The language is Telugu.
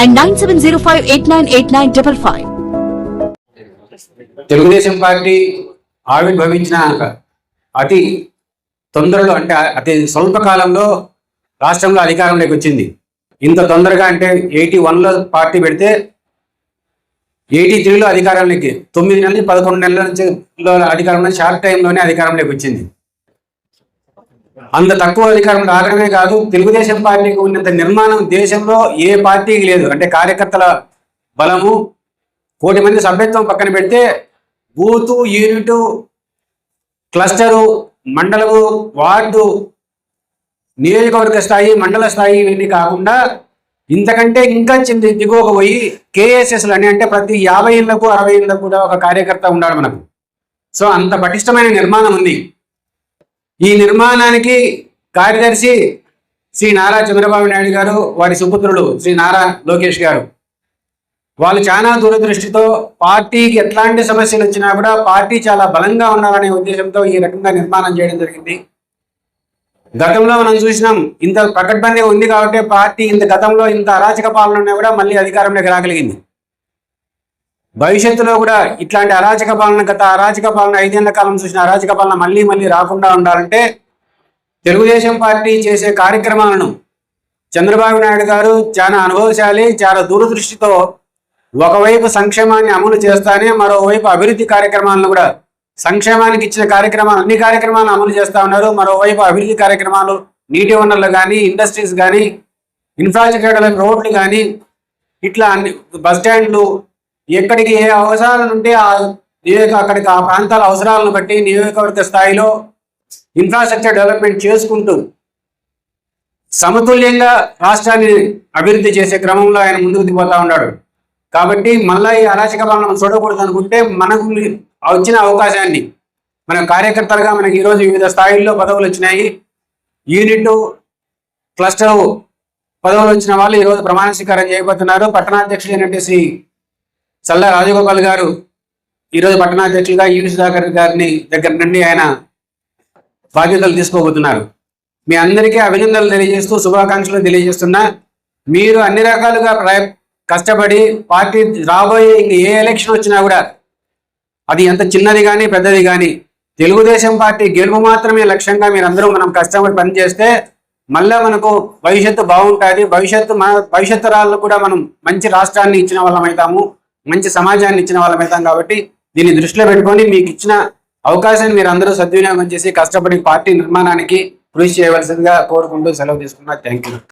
and nine seven zero five eight nine eight nine double five Telugu Desam party ఆవిర్భవించిన అతి తొందరలో అంటే అతి స్వల్పకాలంలో రాష్ట్రంలో అధికారంలోకి వచ్చింది. ఇంత తొందరగా అంటే ఎయిటీ వన్లో పార్టీ పెడితే ఎయిటీ త్రీలో అధికారంలోకి తొమ్మిది నెలలు పదకొండు నెలల నుంచి అధికారంలో షార్ట్ టైంలోనే అధికారంలోకి వచ్చింది. అంత తక్కువ అధికారం రావడమే కాదు తెలుగుదేశం పార్టీకి ఉన్నంత నిర్మాణం దేశంలో ఏ పార్టీకి లేదు. అంటే కార్యకర్తల బలము కోటి మంది సభ్యత్వం పక్కన పెడితే బూతు యూనిటు క్లస్టరు మండలము వార్డు నియోజకవర్గ స్థాయి మండల స్థాయి ఇవన్నీ కాకుండా ఇంతకంటే ఇంకా చిన్న దిగువకు పోయి కేఎస్ఎస్లు అని అంటే ప్రతి యాభై ఏళ్ళకు అరవై ఏళ్ళకు కూడా ఒక కార్యకర్త ఉన్నాడు మనకు. సో అంత పటిష్టమైన నిర్మాణం ఉంది. ఈ నిర్మాణానికి కార్యదర్శి శ్రీ నారా చంద్రబాబు నాయుడు గారు వారి సుపుత్రుడు శ్రీ నారా లోకేష్ గారు. వాళ్ళు చాలా దూరదృష్టితో పార్టీకి ఎట్లాంటి సమస్యలు వచ్చినా కూడా పార్టీ చాలా బలంగా ఉండాలనే ఉద్దేశంతో ఈ రకంగా నిర్మాణం చేయడం జరిగింది. గతంలో మనం చూసినాం ఇంత ప్రకటబందీ ఉంది కాబట్టి పార్టీ ఇంత గతంలో ఇంత అరాచక పాలన ఉన్నా కూడా మళ్ళీ అధికారంలోకి రాగలిగింది. భవిష్యత్తులో కూడా ఇట్లాంటి అరాచక పాలన గత అరాచక పాలన ఐదేళ్ళ కాలం చూసిన అరాచక పాలన మళ్ళీ మళ్ళీ రాకుండా ఉండాలంటే తెలుగుదేశం పార్టీ చేసే కార్యక్రమాలను చంద్రబాబు నాయుడు గారు చాలా అనుభవశాలి చాలా దూరదృష్టితో ఒకవైపు సంక్షేమాన్ని అమలు చేస్తానే మరోవైపు అభివృద్ధి కార్యక్రమాలను కూడా సంక్షేమానికి ఇచ్చిన కార్యక్రమాలు అన్ని కార్యక్రమాలు అమలు చేస్తా ఉన్నారు. మరోవైపు అభివృద్ధి కార్యక్రమాలు నీటి వనరులు కానీ ఇండస్ట్రీస్ కానీ ఇన్ఫ్రాస్ట్రక్చర్ రోడ్లు కానీ ఇట్లా అన్ని బస్ స్టాండ్లు ఎక్కడికి ఏ అవసరాలు ఉంటే ఆ నియోజక అక్కడికి ఆ ప్రాంతాల అవసరాలను బట్టి నియోజకవర్గ స్థాయిలో ఇన్ఫ్రాస్ట్రక్చర్ డెవలప్మెంట్ చేసుకుంటూ సమతుల్యంగా రాష్ట్రాన్ని అభివృద్ధి చేసే క్రమంలో ఆయన ముందుకు దిగిపోతా ఉన్నాడు. కాబట్టి మళ్ళా ఈ అరాచక పాలన చూడకూడదు అనుకుంటే మనకు వచ్చిన అవకాశాన్ని మన కార్యకర్తలుగా మనకి ఈరోజు వివిధ స్థాయిల్లో పదవులు వచ్చినాయి. యూనిట్ క్లస్టర్ పదవులు వచ్చిన వాళ్ళు ఈరోజు ప్రమాణ స్వీకారం చేయబోతున్నారు. పట్టణాధ్యక్షుడు అయినటువంటి శ్రీ చల్ల రాజగోపాల్ గారు ఈరోజు పట్టణాధ్యక్షులుగా ఈవి సుధాకర్ గారిని దగ్గర నుండి ఆయన బాధ్యతలు తీసుకోబోతున్నారు. మీ అందరికీ అభినందనలు తెలియజేస్తూ శుభాకాంక్షలు తెలియజేస్తున్నా మీరు అన్ని రకాలుగా కష్టపడి పార్టీ రాబోయే ఇంక ఏ ఎలక్షన్ వచ్చినా కూడా అది ఎంత చిన్నది కానీ పెద్దది కానీ తెలుగుదేశం పార్టీ గెలుపు మాత్రమే లక్ష్యంగా మీరందరూ మనం కష్టపడి పనిచేస్తే మళ్ళా మనకు భవిష్యత్తు బాగుంటుంది. భవిష్యత్తు మన భవిష్యత్తు రాళ్ళు కూడా మనం మంచి రాష్ట్రాన్ని ఇచ్చిన వాళ్ళం అవుతాము. మంచి సమాజాన్ని ఇచ్చిన వాళ్ళం అవుతాం కాబట్టి దీన్ని దృష్టిలో పెట్టుకొని మీకు ఇచ్చిన అవకాశాన్ని మీరు అందరూ సద్వినియోగం చేసి కష్టపడి పార్టీ నిర్మాణానికి కృషి చేయవలసిందిగా కోరుకుంటూ సెలవు తీసుకున్నా. Thank you